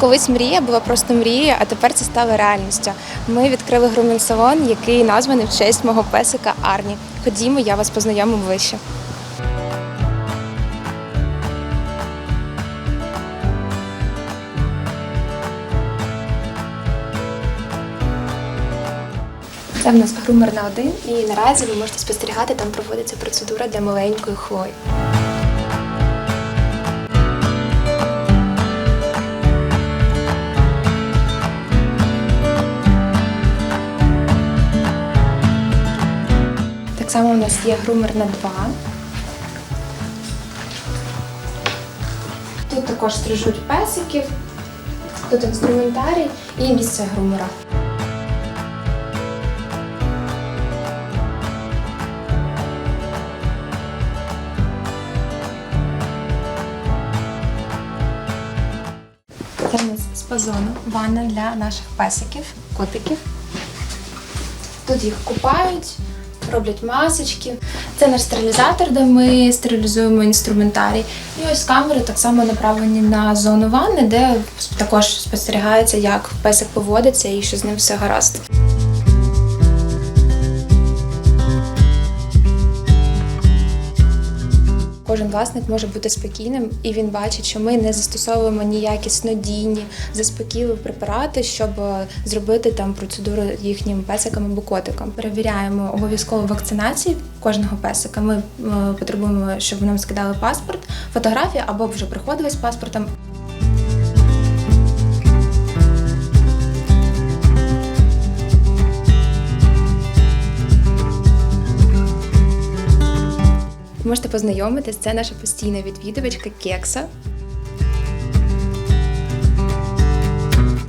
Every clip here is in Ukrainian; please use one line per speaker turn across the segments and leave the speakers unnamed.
Колись мрія була просто мрією, а тепер це стало реальністю. Ми відкрили грумінг салон, який названий в честь мого песика Арні. Ходімо, я вас познайомлю ближче. Це в нас грумер на один, і наразі ви можете спостерігати, там проводиться процедура для маленької хлої. Так само у нас є грумер на два. Тут також стрижуть песиків, тут інструментарій і місце грумера. Це у нас з пазону ванна для наших песиків, котиків. Тут їх купають, роблять масочки. Це наш стерилізатор, де ми стерилізуємо інструментарій. І ось камери так само направлені на зону ванни, де також спостерігається, як песик поводиться і що з ним все гаразд. Кожен власник може бути спокійним, і він бачить, що ми не застосовуємо ніякі снодійні, заспокійливі препарати, щоб е, зробити там процедуру їхнім песикам або котикам. Перевіряємо обов'язково вакцинації кожного песика. Ми е, потребуємо, щоб нам скидали паспорт, фотографії або вже приходили з паспортом. Ви можете познайомитись, це наша постійна відвідувачка Кекса.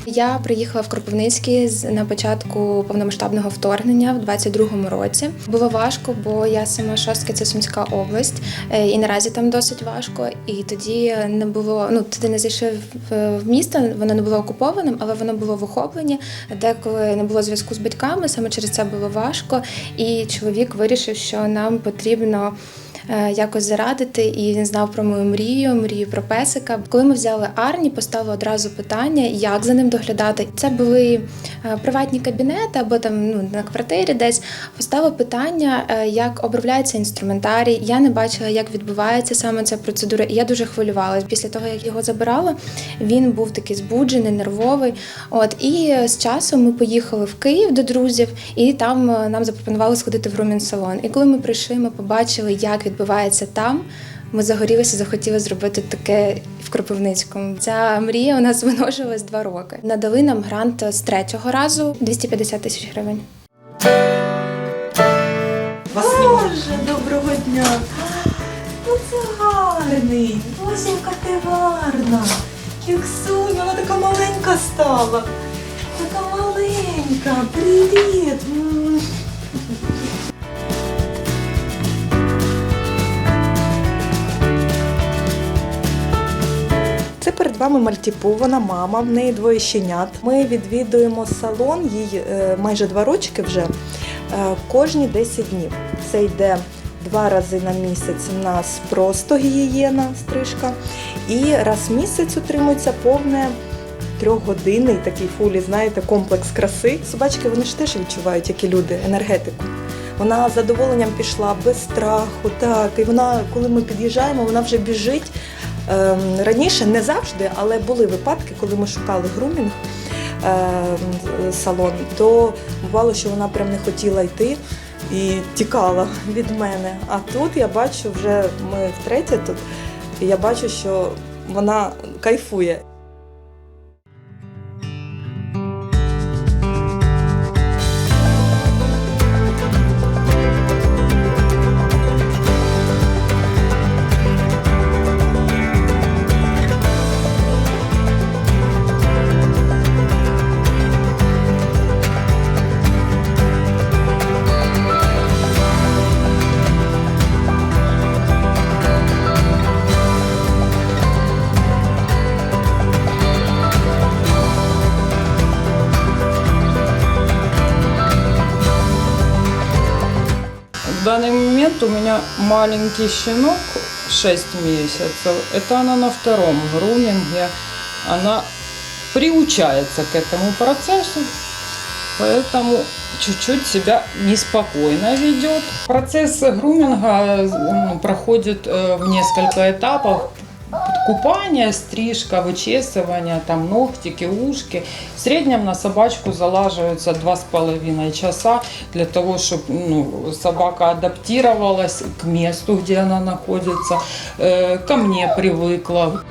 Я приїхала в Кропивницький на початку повномасштабного вторгнення в 22-му році. Було важко, бо я сама шостка, це Сумська область, е, і наразі там досить важко. І тоді не було. Ну туди не зайшли в, місто, воно не було окупованим, але воно було в охопленні. Деколи не було зв'язку з батьками, саме через це було важко. І чоловік вирішив, що нам потрібно якось зарадити, і він знав про мою мрію, мрію про песика. Коли ми взяли Арні, поставили одразу питання, як за ним доглядати. Це були е, приватні кабінети або там ну на квартирі десь. Поставили питання, е, як обробляється інструментарій. Я не бачила, як відбувається саме ця процедура. І я дуже хвилювалася. Після того, як його забирала, він був такий збуджений, нервовий. От і е, з часом ми поїхали в Київ до друзів, і там е, нам запропонували сходити в румін салон. І коли ми прийшли, ми побачили, як відбувається там. Ми загорілися, захотіли зробити таке в Кропивницькому. Ця мрія у нас виношувалась два роки. Надали нам грант з третього разу 250 тисяч гривень.
Боже, доброго дня! Ну це гарний! Бозінька ти гарна! Як Соня, вона така маленька стала! Така маленька! Привіт! Вами Мальтіпу, вона мама, в неї двоє щенят. Ми відвідуємо салон, їй е, майже два рочки вже, е, кожні 10 днів. Це йде два рази на місяць у нас просто гігієна, стрижка, і раз в місяць отримується повне трьохгодинний такий фулі, знаєте, комплекс краси. Собачки вони ж теж відчувають, як і люди, енергетику. Вона з задоволенням пішла без страху, так. І вона, коли ми під'їжджаємо, вона вже біжить. Ем, Раніше не завжди, але були випадки, коли ми шукали грумінг ем, салон, то бувало, що вона прям не хотіла йти і тікала від мене. А тут я бачу, вже ми втретє тут, і я бачу, що вона кайфує.
В данный момент у меня маленький щенок 6 месяцев. Это она на втором груминге. Она приучается к этому процессу, поэтому чуть-чуть себя неспокойно ведет. Процесс груминга проходит э, в несколько этапов. Купание, стрижка, вычесывание, там ногтики, ушки. В среднем на собачку залаживаются два с половиной часа для того, чтобы ну, собака адаптировалась к месту, где она находится, э, ко мне привыкла.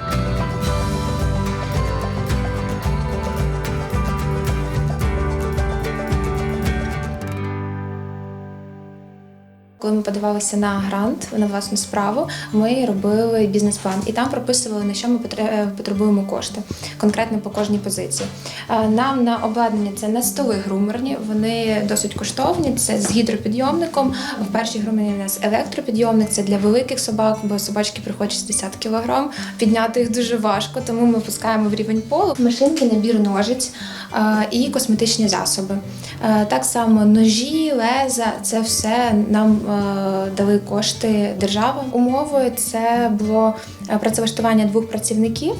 Коли ми подавалися на грант на власну справу, ми робили бізнес-план і там прописували на що ми е, потребуємо кошти, конкретно по кожній позиції. Е, Нам на обладнання це на столи грумерні. Вони досить коштовні. Це з гідропідйомником. В першій грумерні у нас електропідйомник. Це для великих собак, бо собачки приходять 60 кг. Підняти їх дуже важко, тому ми пускаємо в рівень полу. Машинки, набір ножиць е, і косметичні засоби. Так само ножі, леза це все нам дали кошти держава. Умовою це було е, працевлаштування двох працівників,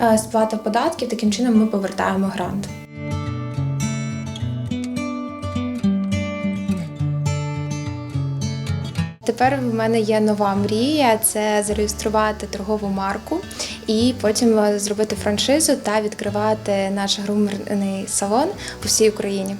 е, сплата податків. Таким чином ми повертаємо грант. Тепер в мене є нова мрія: це зареєструвати торгову марку і потім е, зробити франшизу та відкривати наш грумерний салон по всій Україні.